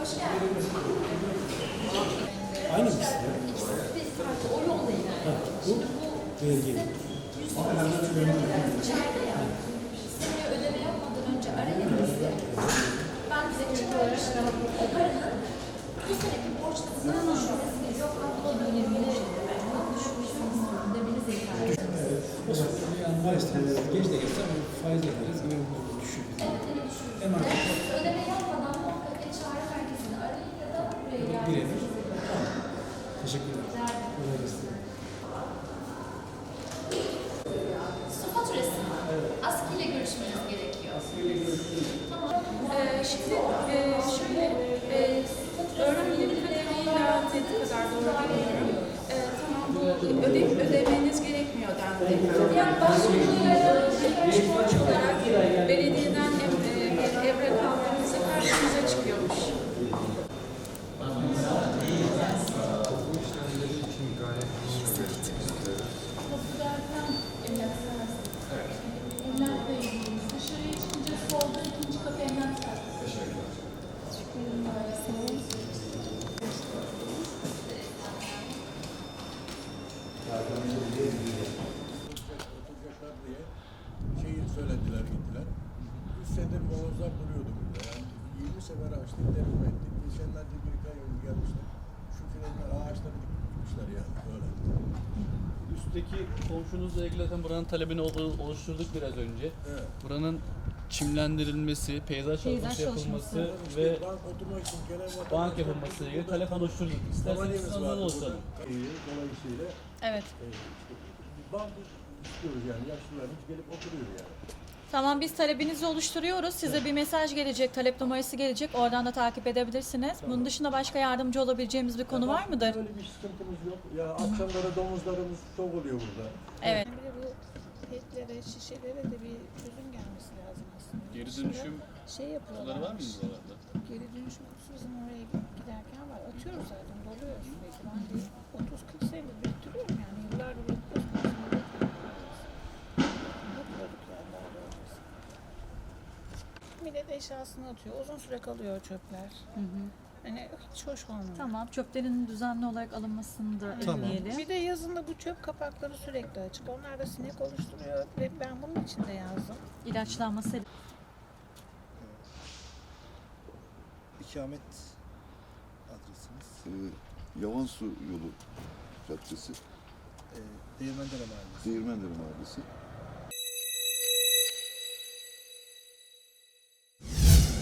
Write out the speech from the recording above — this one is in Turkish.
Hoş geldiniz. Aynı. Biz o yolda. Şimdi bu vergi. Yüz ya. Seneye ödeme yapmadan önce arayın bizi. Ben bize çıkıyorum. O paranın bu sene yani maalesef geç de gelse bu faiz öderiz. Evet, öyle düşürürüz. Hemen Ödeme yapmadan muhakkak çağrı merkezini arayın ya da buraya gelin. birebir. Tamam. Teşekkürler. Kolay gelsin. Su faturası mı? ASKİ ile görüşmeniz gerekiyor. Tamam. Ee, şimdi e, şöyle e, Öğrenmenin kadarıyla tedbir kadar doğru biliyorum. Ee, tamam bu öde, dendi. Yani birkaç borç olarak belediyeden e, bir evrak aldığınızda karşınıza söylediler gittiler. Üç senedir molozlar duruyordu burada. Yani 20 sefer açtık, derim ettik. Geçenlerde bir iki ay önce gelmişler. Şu frenler ağaçları dikmişler ya böyle. Üstteki komşunuzla ilgili zaten buranın talebini ol- oluşturduk biraz önce. Evet. Buranın çimlendirilmesi, peyzaj çalışması yapılması ve İşte bank oturmak için genel vatandaş- bank yapılması ile ilgili talep oluşturduk. İsterseniz Havalimiz siz vardı ondan burada. oluşturalım. İyi, Dolayısıyla Evet. e, işte bank istiyoruz yani yaşlılarımız gelip oturuyor yani. Tamam biz talebinizi oluşturuyoruz. Size bir mesaj gelecek, talep numarası gelecek. Oradan da takip edebilirsiniz. Bunun dışında başka yardımcı olabileceğimiz bir konu var mıdır? Böyle bir sıkıntımız yok. Ya akşamları domuzlarımız çok oluyor burada. Evet. Bir de bu petlere, şişelere de bir çözüm gelmesi lazım aslında. Geri dönüşüm şey yapıyorlar. kutuları var mı buralarda? Geri dönüşüm kutusu bizim oraya giderken var. Atıyoruz zaten, doluyor sürekli. Ben de eşyasını atıyor. Uzun süre kalıyor o çöpler. Hani hiç hoş olmuyor. Tamam. Çöplerin düzenli olarak alınmasını da ekleyelim. Bir de yazında bu çöp kapakları sürekli açık. Onlar da sinek oluşturuyor ve ben bunun için de yazdım. İlaçlanması İkamet adresimiz e, Yavansu yolu caddesi, E, Değirmendere Mahallesi. Değirmendere Mahallesi.